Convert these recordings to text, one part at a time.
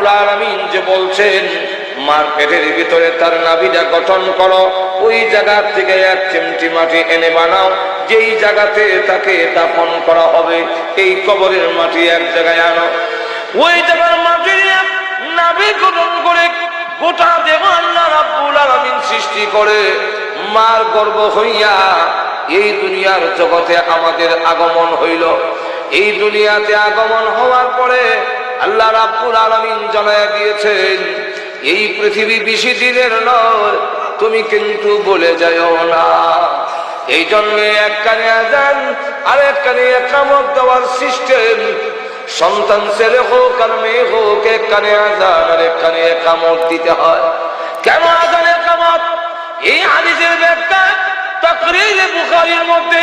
রাব্বুল আলামিন যে বলছেন মার পেটের ভিতরে তার নাভিটা গঠন করো, ওই জায়গা থেকে এক চিমটি মাটি এনে বানাও, যেই জায়গাতে তাকে দাফন করা হবে, এই কবরের মাটি এক জায়গায় আনো। ওই জায়গার মাটি নাভি গঠন করে গোটা দেহ আল্লাহ রাব্বুল আলামিন সৃষ্টি করে। মার গর্ব হইয়া এই দুনিয়ার জগতে আমাদের আগমন হইল। এই দুনিয়াতে আগমন হওয়ার পরে আল্লাহ রাব্বুল আলামিন জানায় দিয়েছেন, এই পৃথিবী বেশি দিনের নয়, তুমি কিন্তু বলে যাও না। এই জন্যে এক কানে আজান আর এক কানে একামত দেওয়ার সিস্টেম সন্তান ছেলে হোক আর মেয়ে হোক, এক কানে আজান আর এক কানে একামত দিতে হয়। কেন আজান একামত? এই হাদিসের ব্যাখ্যা তাকরীরে বুখারীর মধ্যে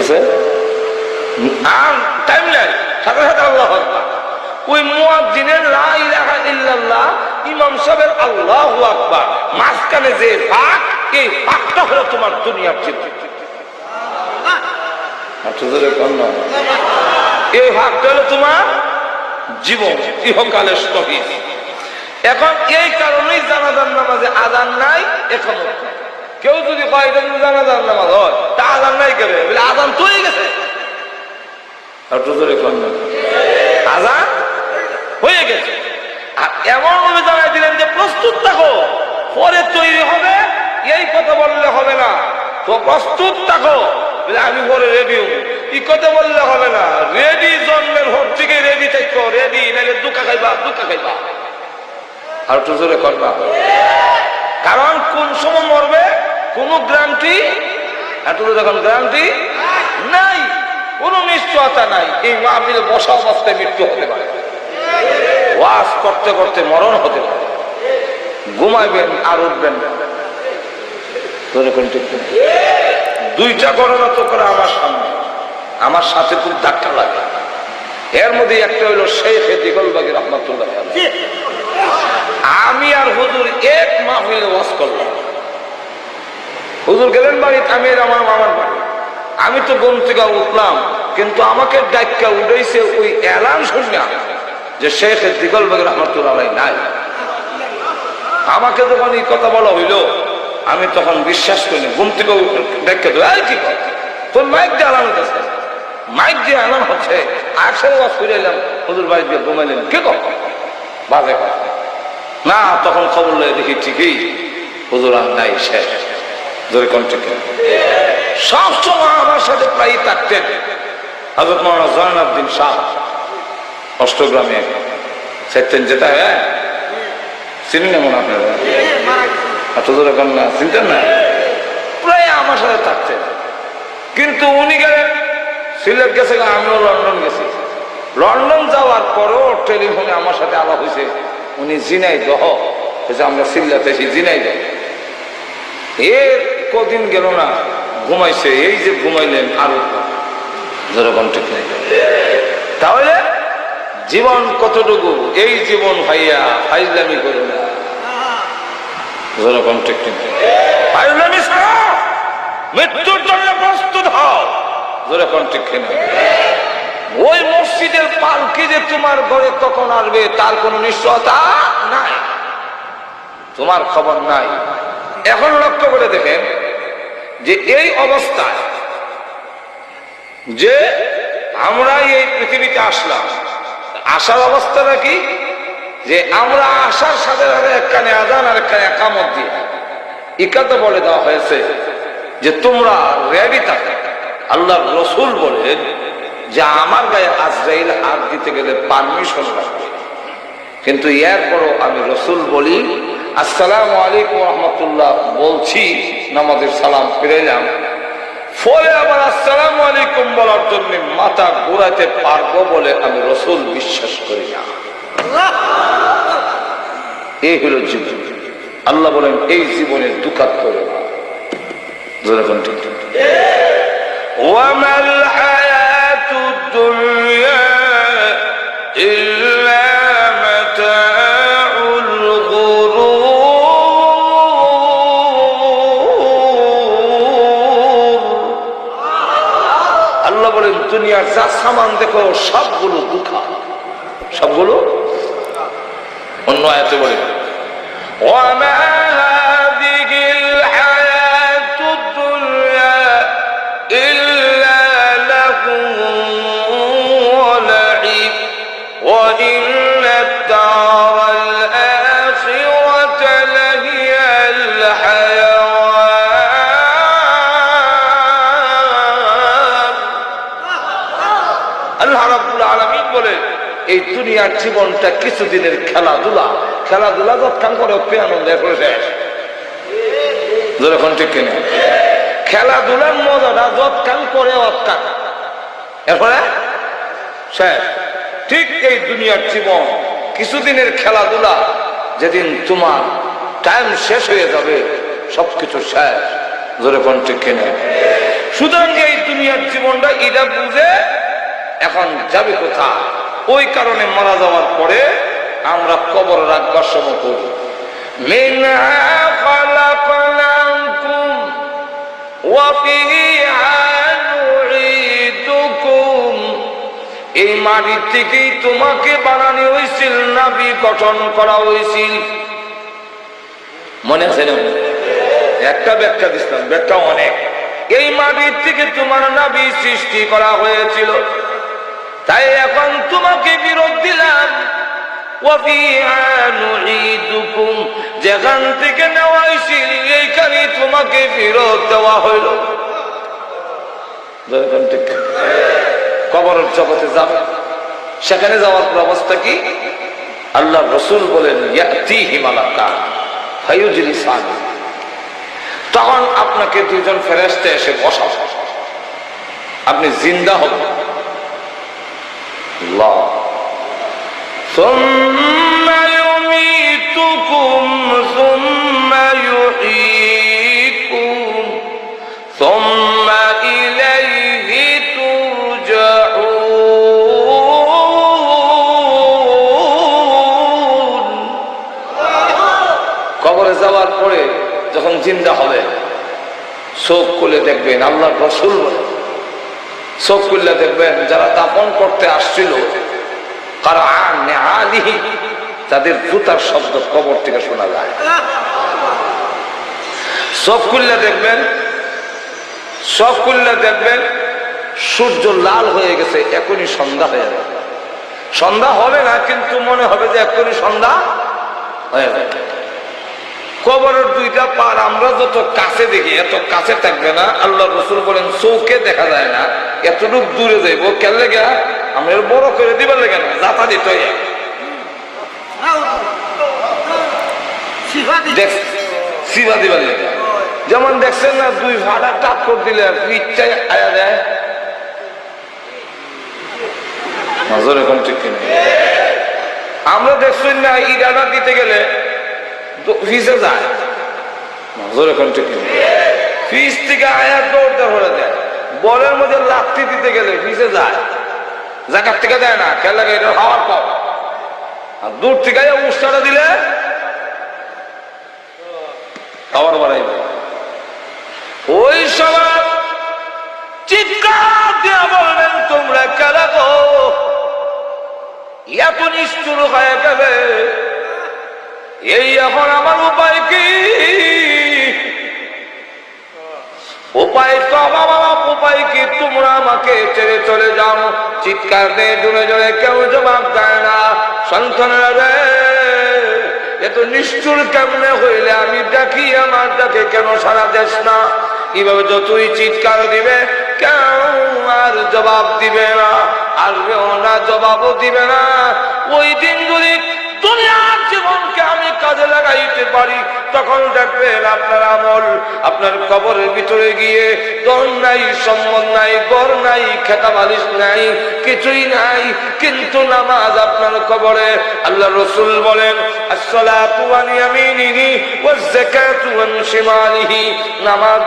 আছে? আর টাইম নাই? সাথে সাথে আল্লাহ ওই মুয়াজ্জিনের লা ইলাহা ইল্লাল্লাহ ইমাম সাহেবের আল্লাহু আকবার। মাঝখানে যে ফাঁক, এই ফাঁকটা হলো তোমার দুনিয়ার চিন্তা এই ভাগটা হলো তোমার জীবন, ইহকালের স্থগিত এখন এই কারণেই জানাজার নামাজে আজান নাই, এখন। কেউ যদি কয় এটা যদি জানাজার নামাজ হয়, তা আজান নাই কেবে বলে, আজান তো হয়ে গেছে। তো আজান হয়ে গেছে। আর এমন ভাবে জানাই দিলেন যে, প্রস্তুত থাকো, পরে তৈরি হবে, এই কথা বললে হবে না। তো প্রস্তুত থাকো। আমি পরে রেডি এই কথা বললে হবে না। রেডি জন্মের হোক থেকে রেডি থাকো রেডি নাহলে দুকা খাইবা দুকা খাইবা। আর একটু জোরে করবা কারণ কোন সময় মরবে? কোন গ্যারান্টি? এত যখন গ্যারান্টি? নাই, কোন নিশ্চয়তা নাই। এই মাহফিলে বসা অবস্থায় মৃত্যু হতে পারে। ওয়াজ করতে করতে মরণ হতে পারে। ঘুমাইবেন আর উঠবেন? দুইটা ঘটনা তো করে আমার সামনে। আমার সাথে খুব ধাক্কা লাগে। এর মধ্যে একটা হইল শেখ দিগলবাগি রহমতুল্লাহ। আমি আর হুজুর এক মাহফিলে ওয়াজ করলাম। হুজুর গেলেন বাড়িতে, আমি আমার মামার বাড়ি। আমি তো ঘুম থেকে উঠলাম, কিন্তু আমাকে ডাক্কা উঠেছে ওই এলান শুনিয়া যে শেখ দিগলবাগ রহমতুল্লাহ আলাই নাই। আমাকে যখন এই কথা বলা হইল, আমি তখন বিশ্বাস করিনি, ঘুম থেকে ডাক্কা তো এই কি তোর মাইক দিয়ে আলান হচ্ছে মাইক দিয়ে আলান হচ্ছে একসাথে ওয়াজ করে এলাম, হুজুর বাড়ি দিয়ে ঘুমাইলেন, কে কথা বাজে না, তখন খবর লয়ে দেখি ঠিকই হুজুর আর নাই শেষ আমার সাথে অষ্টগ্রামে হ্যাঁ চিনি না মনে না না? প্রায় আমার সাথে কিন্তু উনি গেলেন, সিলেট গেছে আমিও লন্ডন গেছি। লন্ডন যাওয়ার পরও টেলিফোনে আমার সাথে আলাপ হয়েছে। উনি জিনাই দহ আমরা সিল্লাতে এসে জিনাই দহ এর কদিন গেল না ঘুমাইছে এই যে ঘুমাইলেন আরও যেরকম ঠিক তাহলে জীবন কতটুকু? এই জীবন ভাইয়া ফাইজলামি করে না। যেরকম ঠিক ফাইজলামি ছাড়া! মৃত্যুর জন্য প্রস্তুত হও। যেরকম ঠিক না ওই মসজিদের পালকি যে তোমার ঘরে কখন আসবে তার কোনো নিশ্চয়তা নাই। তোমার খবর নাই। এখন লক্ষ্য করে দেখেন যে এই অবস্থায় যে আমরা এই পৃথিবীতে আসলাম, আসার অবস্থাটা কি? যে আমরা আসার সাথে সাথে একখানে আজান আর একখানে একামত দিয়ে ইকাতে বলে দেওয়া হয়েছে যে তোমরা রেডি থাকো। আল্লাহ রসুল বলেন যে আমার গায়ে আজরাইল হাত দিতে গেলে পারমিশন লাগবে। কিন্তু এরপরও আমি রসুল বলি আসসালাম আলাইকুম রহমতুল্লাহ। বলছি, নামাজের সালাম ফিরাইলাম ফলে আবার আসসালাম আলাইকুম বলার জন্য মাথা ঘুরাতে পারব বলে আমি রসুল বিশ্বাস করি না। এই হলো জীবন। আল্লাহ বলেন, এই জীবনে দুঃখাত করে না। ঠিক। ঠিক। যা সামান দেখো সবগুলো দুঃখা সবগুলো? অন্য আয়াতে বলেন এই দুনিয়ার জীবনটা কিছুদিনের খেলাধুলা। খেলাধুলা যৎকান করে অপ্পে আনন্দ যখন ঠিক কিনা। খেলাধুলার মজাটা যৎকান করে অৎকান এরপরে? শেষ। ঠিক এই দুনিয়ার জীবন, কিছুদিনের খেলাধুলা, যেদিন তোমার টাইম শেষ হয়ে যাবে, সবকিছু শেষ। জোরে কোন ঠিক কিনা। সুতরাং এই দুনিয়ার জীবনটা এটা বুঝে এখন যাবে কোথায়? ওই কারণে মারা যাওয়ার পরে আমরা কবর রাখবার সময় করি এই মাটির থেকেই তোমাকে বানানো হয়েছিল, নাবি গঠন করা হয়েছিল। মনে আছে না? একটা ব্যাখ্যা দিচ্ছিলাম ব্যাখ্যা অনেক। এই মাটির থেকে তোমার নাবি সৃষ্টি করা হয়েছিল। তাই এখন তোমাকে বিরোধ দিলাম। যেখান থেকে নেওয়া হয়েছিল, এইখানে তোমাকে ফেরত দেওয়া হইল। কবর জগতে যাবে। সেখানে যাওয়ার অবস্থা কি? আল্লাহ রসুল বলেন তখন আপনাকে দুজন ফেরেস্তে এসে বসা আপনি জিন্দা হবেন। আল্লাহ ثم يميتكم ثم يحييكم ثم إليه ترجعون কবরে যাওয়ার পরে যখন জিন্দা হবে চোখ খুলে দেখবেন আল্লাহ রসুল বলে চোখ দেখবেন যারা দাপন করতে আসছিল তাদের জুতার শব্দ কবর থেকে শোনা যায়। সব দেখবেন সব দেখবেন, সূর্য লাল হয়ে গেছে, এখনই সন্ধ্যা হয়ে যাবে সন্ধ্যা হবে না, কিন্তু মনে হবে যে এখনই সন্ধ্যা হয়ে যাবে কবরের দুইটা পার আমরা যত কাছে দেখি এত কাছে থাকবে না। আল্লাহ রসুল বলেন চৌকে দেখা যায় না। এতটুক দূরে যাইব কেন লেগে? আমরা বড় করে দিবার লেগে না যাতা দিতে সিভা দিবার লেগে। যেমন দেখছেন না দুই ভাড়া টাপ করে দিলে ইচ্ছাই আয়া দেয়। নজর এখন ঠিক কিনা? আমরা দেখছেন না ইরাটা দিতে গেলে ফিসে যায়। নজর এখন ঠিক ফিস থেকে আয়া দৌড়তে ভরে দেয়। বলের মধ্যে লাত্তি দিতে গেলে ফিসে যায়। জায়গার থেকে দেয় না। খেলা এটা হওয়ার পর আর দূর থেকে উৎসাহটা দিলে খাবার বাড়াইবে। ওই সময় চিৎকার দিয়া বলবেন তোমরা খেলা গো এত নিষ্ঠুর হয়ে গেলে এই এখন আমার উপায় কি? উপায় তো বাবা উপায় কি? তোমরা আমাকে ছেড়ে চলে যাও। চিৎকার দিয়ে জোরে জোরে কেউ জবাব দেয় না। সন্তানেরা রে এত নিষ্ঠুর কেমনে হইলে? আমি ডাকি আমার ডাকে কেন সারা দেশ না। কীভাবে যতই চিৎকার দিবে, কেউ আর জবাব দিবে না। আসবেও না, জবাবও দিবে না। ওই দিন যদি দুনিয়ার জীবনকে কাজে লাগাইতে পারি, তখন দেখবেন আপনার আমল আপনার কবরের ভিতরে গিয়ে দন নাই, সম্মত নাই, গড় নাই খেতা বালিশ নাই, কিছুই নাই, কিন্তু নামাজ আপনার কবরে আল্লাহ রসুল বলেন নামাজ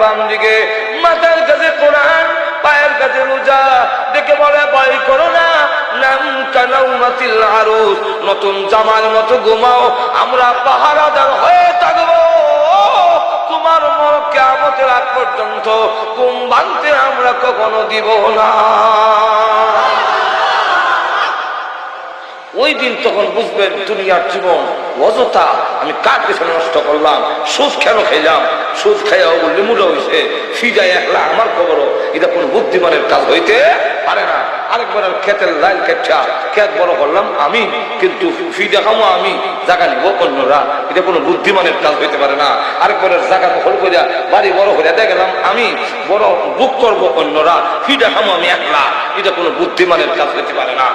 বাম দিকে। কাছে পায়ের কাছে রোজা। দেখে বলে, ভয় করো না নতুন জামার মতো ঘুমাও, আমরা পাহারাদার হয়ে থাকব। তোমার মন কেমতের আগ পর্যন্ত ঘুম আমরা কখনো দিব না। ওই দিন তখন বুঝবেন দুনিয়ার জীবন অযথা, আমি কার পেছনে নষ্ট করলাম? সুদ কেন খেলাম? সুদ খাইয়া লিমুটা হয়েছে ফিজাই একলা আমার খবরও এটা কোনো বুদ্ধিমানের কাজ হইতে পারে না। আরেকবার খেতের লাইন কেটছা খেত বড় করলাম আমি, কিন্তু ফি দেখামো আমি জাগা নিব অন্যরা। এটা কোনো বুদ্ধিমানের কাজ হইতে পারে না। আরেকবারের জাগা দখল করিয়া, বাড়ি বড় করে দেখলাম আমি, বড় বুক করব অন্যরা ফি দেখামো আমি একলা। এটা কোনো বুদ্ধিমানের কাজ হইতে পারে না।